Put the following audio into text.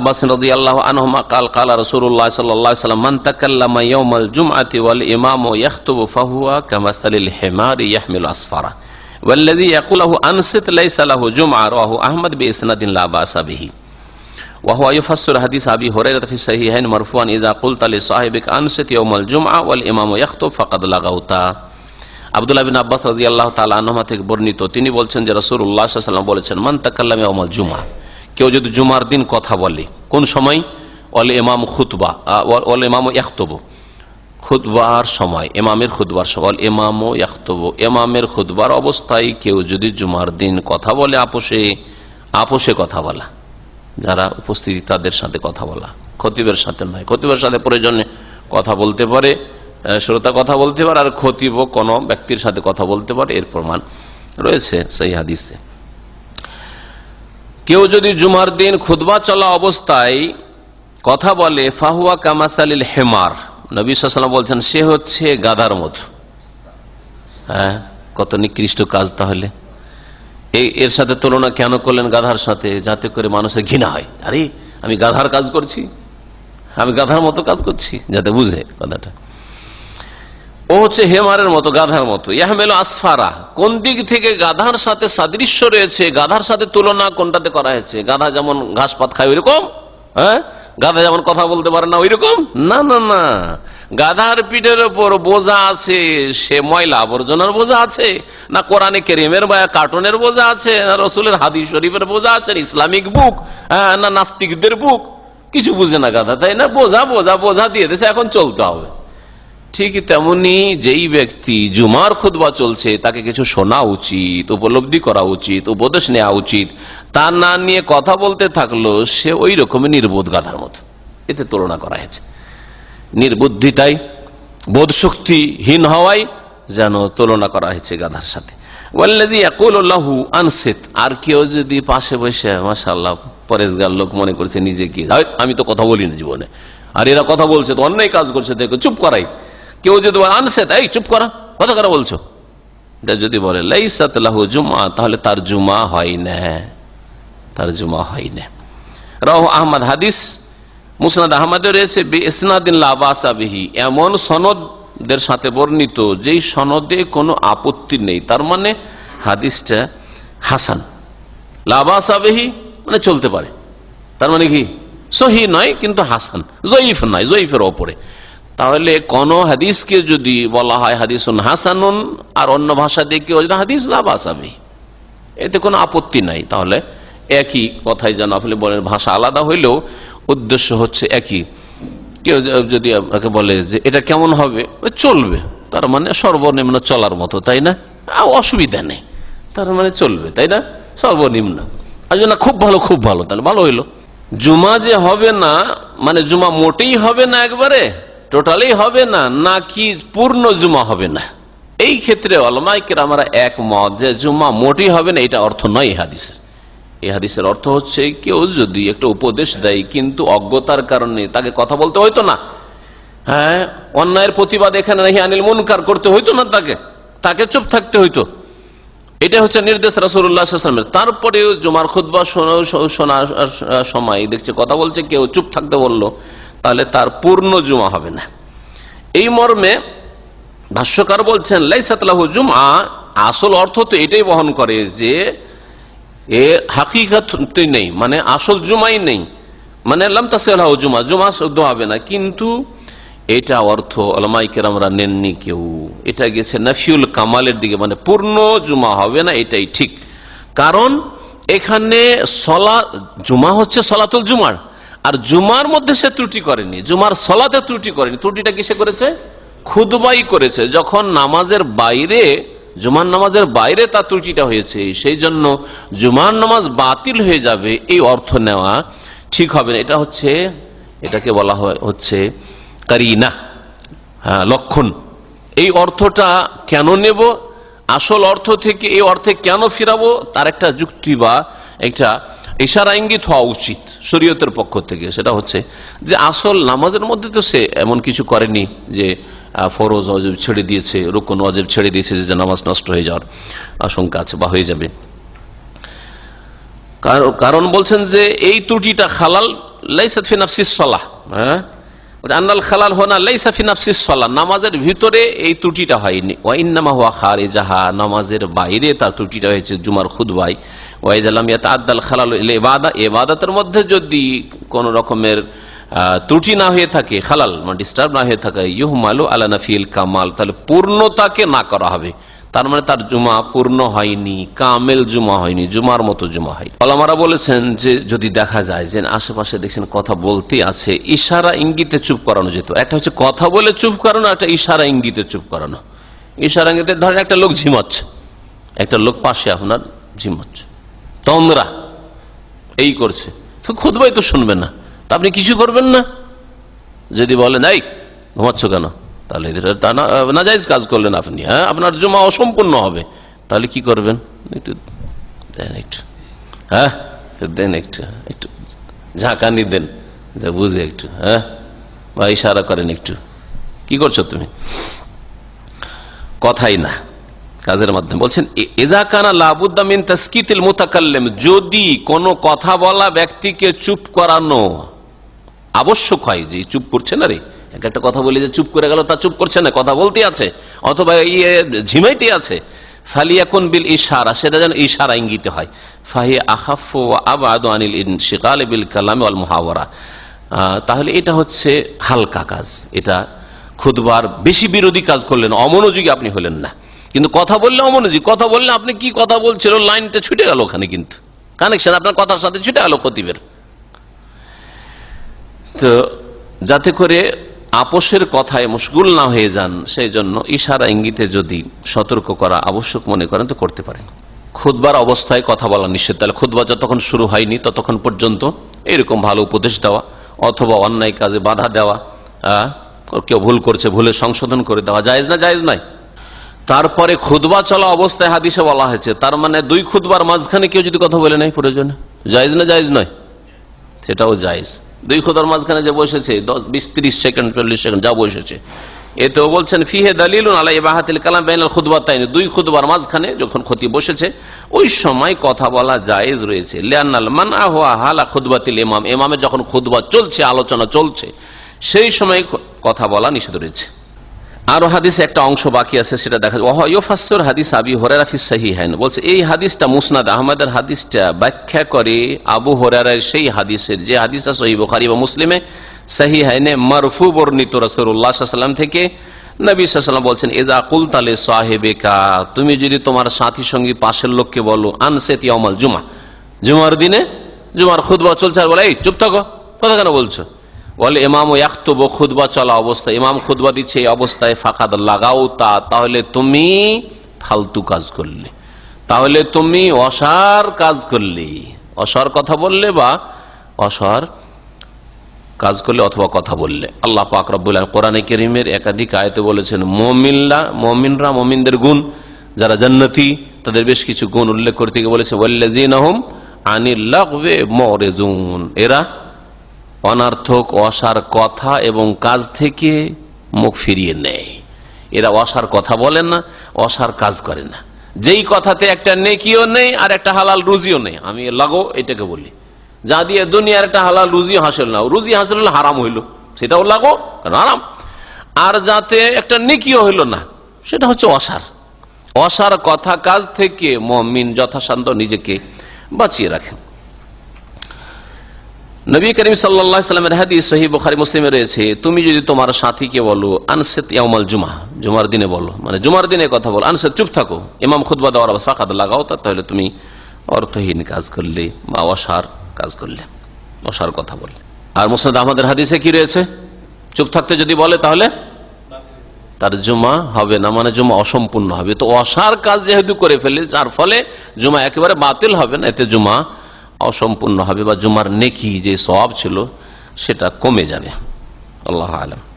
আব্বাস রাদিয়াল্লাহু আনহুমা قال قال رسول الله صلى الله عليه وسلم من تكلم يوم الجمعة والإمام يخطب فهو كمثل الحمار يحمل أسفاره والذي يقول له أنصت ليس له جمعة رواه أحمد بإسناد لا بأس به وهو يفسر حديث أبي هريرة في الصحيحين مرفوعا إذا قلت لصاحبك أنصت يوم الجمعة والإمام يخطب فقد لغوتا আবদুল্লাহ বিন আব্বাস রাজি আল্লাহ তালা আনহমা থেকে বর্ণিত তিনি বলছেন যে রসুল উল্লাহ সাল্লাম বলেছেন মান তাকাল্লাম ইয়াউমাল জুমা কেউ যদি জুমার দিন কথা বলে, কোন সময়? অল এমাম খুতবা অল ইমাম একতব খুতবার সময় এমামের খুতবার সময়, অল ইমাম ও ইয়াখতব। ইমামের খুতবার অবস্থায় কেউ যদি জুমার দিন কথা বলে আপোষে আপোষে কথা বলা। যারা উপস্থিতি তাদের সাথে কথা বলা। খতিবের সাথে নয়। খতিবের সাথে প্রয়োজনে কথা বলতে পারে শ্রোতা কথা বলতে পারে, আর খতিব কোনো ব্যক্তির সাথে কথা বলতে পারে, এর প্রমাণ রয়েছে সেই হাদিসে। কেউ যদি জুমার দিন খুতবা চলা অবস্থায় কথা বলে, ফাহুয়া কামাসালিল হেমার। নবী সাল্লাম বলছেন, সে হচ্ছে গাধার মতো হ্যাঁ কত নিকৃষ্ট কাজ তাহলে। এই এর সাথে তুলনা কেন করলেন গাধার সাথে? যাতে করে মানুষের ঘৃণা হয়। আরে, আমি গাধার কাজ করছি। আমি গাধার মতো কাজ করছি, যাতে বুঝে কথাটা। ও হচ্ছে হেমারের মতো গাধার মতো। ইয়াহমেল আসফারা কোন দিক থেকে গাধার সাথে সাদৃশ্য রয়েছে গাধার সাথে তুলনা কোনটাতে করা হয়েছে? গাধা যেমন ঘাস পাত খায় ওইরকম হ্যাঁ? গাধা যেমন কথা বলতে পারে না ওইরকম? না না না। গাধার পিঠের ওপর বোঝা আছে সে ময়লা আবর্জনার বোঝা আছে না কোরআনে কেরিমের বা কার্টুনের বোঝা আছে না রসুলের হাদি শরীফের বোঝা আছে ইসলামিক বুক হ্যাঁ, না নাস্তিকদের বুক। কিছু বুঝে না গাধা তাই না? বোঝা বোঝা বোঝা দিয়ে দিয়েছে এখন চলতে হবে। ঠিক তেমনি যেই ব্যক্তি জুমার খুদবা চলছে তাকে কিছু শোনা উচিত উপলব্ধি করা উচিত উপদেশ নেওয়া উচিত তা না নিয়ে কথা বলতে থাকল সে ওই রকমই নির্বোধ গাধার মতো। এতে তুলনা করা হয়েছে। নির্বুদ্ধিতাই বোধশক্তিহীন হওয়ায় যেন তুলনা করা হয়েছে গাধার সাথে। ওয়াল্লাজি ইয়াকুলুল্লাহু আনসিত আর কেউ যদি পাশে বসে মাশাআল্লাহ পরেশগার লোক মনে করছে নিজেকে "হাই, আমি তো কথা বলিনি জীবনে। আর এরা কথা বলছে তো অন্যায় কাজ করছে দেখো চুপ করাই। কেউ যদি বলে আনসেত এই চুপ করা। কথা করা বলছো? এটা যদি বলে লাহু জুমা তাহলে তার জুমা হয় না। তার জুমা হয় না। রাহ আহমদ হাদিস, মুসনাদ আহমদে রয়েছে লাবাসাবিহি এমন সনদদের সাথে বর্ণিত, যেই সনদে কোনো আপত্তি নেই। তার মানে হাদিসটা হাসান। লাবাসাবিহি মানে চলতে পারে। তার মানে কি? সহি নয়, কিন্তু হাসান। জয়ীফ নয়, জয়ীফের ওপরে। তাহলে কোন হাদিসকে যদি বলা হয় হাদিসুন হাসানুন, আর অন্য ভাষা দিয়ে কেউ হাদিস লাবাসাবিহি এতে কোনো আপত্তি নাই। তাহলে একই কথাই যেন আপনি বলেন, ভাষা আলাদা হইলেও উদ্দেশ্য হচ্ছে একই। কেউ যদি আপনাকে বলে যে এটা কেমন হবে, চলবে। তার মানে সর্বনিম্ন চলার মতো, তাই না? অসুবিধা নেই। তার মানে চলবে, তাই না? সর্বনিম্ন। আর না, খুব ভালো খুব ভালো, তাহলে ভালো হইল। জুমা যে হবে না মানে জুমা মোটেই হবে না একবারে। টোটালি হবে না, নাকি পূর্ণ জুমা হবে না? এই ক্ষেত্রে অলমাইকের আমরা এক মত যে জুমা মোটেই হবে না, এটা অর্থ নয় হাদিসের। এই হাদিসের অর্থ হচ্ছে কেউ যদি একটা উপদেশ দেয়, কিন্তু অজ্ঞতার কারণে তাকে কথা বলতে হইতো না। হ্যাঁ অন্যায়ের প্রতিবাদ এখানে নাকি আনিল মুনকার করতে হইতো না তাকে তাকে চুপ থাকতে হইতো। এটা হচ্ছে নির্দেশ রাসুল্লাহামের তারপরেও জুমার খুদ্া শোনার সময় দেখছে, কথা বলছে, কেউ চুপ থাকতে বলল। তাহলে তার পূর্ণ জুমা হবে না। এই মর্মে ভাষ্যকার বলছেন লাইসাতলাহু জুমা আসল অর্থ তো এটাই বহন করে যে এ হাকিকাত নেই মানে আসল জুমাই নেই। মানে আল্লাম তাসলাহ জুমা জুমা শুদ্ধ হবে না, কিন্তু এটা অর্থ আলমাইকের আমরা নেননি কেউ। এটা গেছে নাফিউল কামালের দিকে মানে পূর্ণ জুমা হবে না, এটাই ঠিক। কারণ এখানে সলা জুমা হচ্ছে সলাতুল জুমার। আর জুমার মধ্যে সে ত্রুটি করেনি, জুমার সলাতে ত্রুটি করেনি। ত্রুটিটা কিসে করেছে? খুদবাই করেছে। যখন নামাজের বাইরে, জুমার নামাজের বাইরে তার ত্রুটিটা হয়েছে, সেই জন্য জুমার নামাজ বাতিল হয়ে যাবে, এই অর্থ নেওয়া ঠিক হবে না। এটা হচ্ছে, এটাকে বলা হয় হচ্ছে কারিনা হ্যাঁ লক্ষণ। এই অর্থটা কেন নেব? আসল অর্থ থেকে এই অর্থে কেন ফিরাবো? তার একটা যুক্তি বা একটা ইশারা ইঙ্গিত হওয়া উচিত শরীয়তের পক্ষ থেকে। সেটা হচ্ছে যে আসল নামাজের মধ্যে তো সে এমন কিছু করেনি যে ফরোজ অজেব ছেড়ে দিয়েছে, রুকন অজেব ছেড়ে দিয়েছে যে নামাজ নষ্ট হয়ে যাওয়ার আশঙ্কা আছে বা হয়ে যাবে। কার- কারণ বলছেন যে, এই ত্রুটিটা খালাল লাইসাদ ফিনাফসিস সলাহ হ্যাঁ? আন্নাল খালাল হোনা লাইসাফি নাফসিস সলাহ নামাজের ভিতরে এই ত্রুটিটা হয়নি। ওয়াইন্নামা হুয়া খারে যাহা নামাজের বাইরে তার ত্রুটিটা হয়েছে জুমার খুদবাই ওয়াইদ আলম ইয়াত আদাল খালাল এবাদা এবাদতের মধ্যে যদি কোন রকমের ত্রুটি না হয়ে থাকে, খালাল মানে ডিস্টার্ব না হয়ে থাকে ইহমালু আলা নাফিল কামাল, তাহলে পূর্ণতাকে না করা হবে। তার মানে তার জুমা পূর্ণ হয়নি, কামেল জুমা হয়নি, জুমার মতো জুমা হয় আলামারা বলেছেন যে, যদি দেখা যায় যে আশেপাশে দেখছেন কথা বলতে আছে, ইশারা ইঙ্গিতে চুপ করানো যেত। একটা হচ্ছে কথা বলে চুপ করানো, একটা ইশারা ইঙ্গিতে চুপ করানো। ইশারা ইঙ্গিতে ধরেন একটা লোক ঝিমাচ্ছে। একটা লোক পাশে আপনার ঝিমাচ্ছে। তন্দ্রা এই করছে। তো খুদবাই তো শুনবেন না। তা আপনি কিছু করবেন না? যদি বলেন, এই, ঘুমাচ্ছ কেন? তাহলে নাজাইজ কাজ করলেন আপনি হ্যাঁ? আপনার জমা অসম্পূর্ণ হবে। তাহলে কি করবেন? একটু দেন একটু হ্যাঁ? দেন একটু একটু ঝাঁকানি দেন বুঝে একটু হ্যাঁ? বা ইশারা করেন একটু। কি করছ তুমি? কথাই না, কাজের মাধ্যমে। বলছেন, এ- এজা কানা লাবুদ্দামিন তাস্কিতিল মুতাকাল্লিম, যদি কোনো কথা বলা ব্যক্তিকে চুপ করানো আবশ্যক হয়, যে চুপ করছে না রে এক একটা কথা বলি যে চুপ করে গেল, তা চুপ করছে না, কথা বলতে আছে। অথবা ইয়ে ঝিমাইতে আছে। ফালিয়াকুন বিল ইশারা, সেটা যেন ইশারা ইঙ্গিতে হয়। ফাহি আখাফ আবাদ আনিল ইনশিকাল বিল কালাম আল মুহাওয়ারা। তাহলে এটা হচ্ছে হালকা কাজ। এটা খুদবার বেশি বিরোধী কাজ করলেন, অমনোযোগী আপনি হলেন না। কিন্তু কথা বললে অমনোযোগী, কথা বললে আপনি কি কথা বলছিল, লাইনটা ছুটে গেল ওখানে কিন্তু। কানেকশন, আপনার কথার সাথে ছুটে গেল খতিবের তো যাতে করে আপোষের কথায় মুশগুল না হয়ে যান সেই জন্য ইশারা ইঙ্গিতে যদি সতর্ক করা আবশ্যক মনে করেন তো করতে পারেন। খুদবার অবস্থায় কথা বলা নিষেধ। তাহলে খুদবা যতক্ষণ শুরু হয়নি, ততক্ষণ পর্যন্ত এরকম ভালো উপদেশ দেওয়া অথবা অন্যায় কাজে বাধা দেওয়া কেউ ভুল করছে ভুলে সংশোধন করে দেওয়া, জায়েজ না, জায়েজ নয়। তারপরে খুদবা চলা অবস্থায় হাদিসে বলা হয়েছে, তার মানে দুই খুদবার মাঝখানে কেউ যদি কথা বলে নাই প্রয়োজনে জায়েজ না, জায়েজ নয়। সেটাও জায়েজ। দুই খোদার মাঝখানে যে বসেছে, দশ, বিশ, ত্রিশ সেকেন্ড, চল্লিশ সেকেন্ড, যা বসেছে। এতেও বলছেন, ফিহে দালিল আলাই কালাম বেনাল খুদবা তাই দুই খুদবার মাঝখানে যখন ক্ষতি বসেছে, ওই সময় কথা বলা জায়েজ রয়েছে। লিয়ান্নাল মান আহা হালা খুদবাতিল ইমাম। এমামে যখন খুদবা চলছে, আলোচনা চলছে, সেই সময় কথা বলা নিষেধ রয়েছে। আরও হাদিসে একটা অংশ বাকি আছে, সেটা দেখা হাদিস আবি হরেরা ফিস সাহিহাইন। বলছে, এই হাদিসটা মুসনাদ আহমদের হাদিসটা ব্যাখ্যা করে আবু হরেরার সেই হাদিসের, যে হাদিসটা সহি বুখারি বা মুসলিমে সাহিহাইনে মারফু বর্ণিত রসুল্লাহ থেকে নবী সাল্লাম বলছেন এদা কুলতালে সাহেবেকা তুমি যদি তোমার সাথী সঙ্গী পাশের লোককে বলো, আনসেতি অমল জুমা জুমার দিনে জুমার খুদবা চলছে, আর বলে, এই, চুপ থাকো, কথা কেন বলছো? বলে, ইমাম ইয়াক্তব খুদবা চলা অবস্থায় ইমাম খুদবা দিচ্ছে এই অবস্থায়, ফাঁকাদ লাগাও তা, তাহলে তুমি ফালতু কাজ করলে। তাহলে তুমি অসার কাজ করলে। অসার কথা বললে বা অসার কাজ করলে অথবা কথা বললে। আল্লাহ পাক কোরআনে কেরিমের একাধিক আয়তে বলেছেন মমিনরা মমিনরা মমিনদের গুণ, যারা জান্নাতি, তাদের বেশ কিছু গুণ উল্লেখ করতে গিয়ে বলেছে ওয়াল্লাযীনাহুম আনিল লাগবে মরেজুন এরা অনার্থক অসার কথা এবং কাজ থেকে মুখ ফিরিয়ে নেয়। এরা অসার কথা বলেন না, অসার কাজ করে না। যেই কথাতে একটা নেকিও নেই আর একটা হালাল রুজিও নেই। আমি লাগো এটাকে বলি। যা দিয়ে দুনিয়ার একটা হালাল রুজি হাসিল না রুজি হাসিল হলে হারাম হইল, সেটাও লাগো, কারণ হারাম। আর যাতে একটা নেকিও হইল না, সেটা হচ্ছে অসার। অসার কথা কাজ থেকে মমিন যথাসাধ্য নিজেকে বাঁচিয়ে রাখেন নবী করিম সাল্লামের হাদিস সহি বুখারি মুসলিমে রয়েছে, তুমি যদি তোমার সাথীকে বলো, আনসেত ইয়ামাল জুমা জুমার দিনে বলো। মানে জুমার দিনে কথা বলো, আনসেত, চুপ থাকো, ইমাম খুদবা দেওয়ার ফাঁকাদ লাগাও তাহলে তুমি অর্থহীন কাজ করলে বা অসার কাজ করলে, অসার কথা বললে। আর মুসনাদ আহমদের হাদিসে কি রয়েছে? চুপ থাকতে যদি বলে, তাহলে তার জুমা হবে না। মানে জুমা অসম্পূর্ণ হবে। তো অসার কাজ যেহেতু করে ফেলে যার ফলে জুমা একেবারে বাতিল হবে না, এতে জুমা অসম্পূর্ণ হবে বা জুমার নেকি যে সব ছিল সেটা কমে যাবে। আল্লাহ আলম।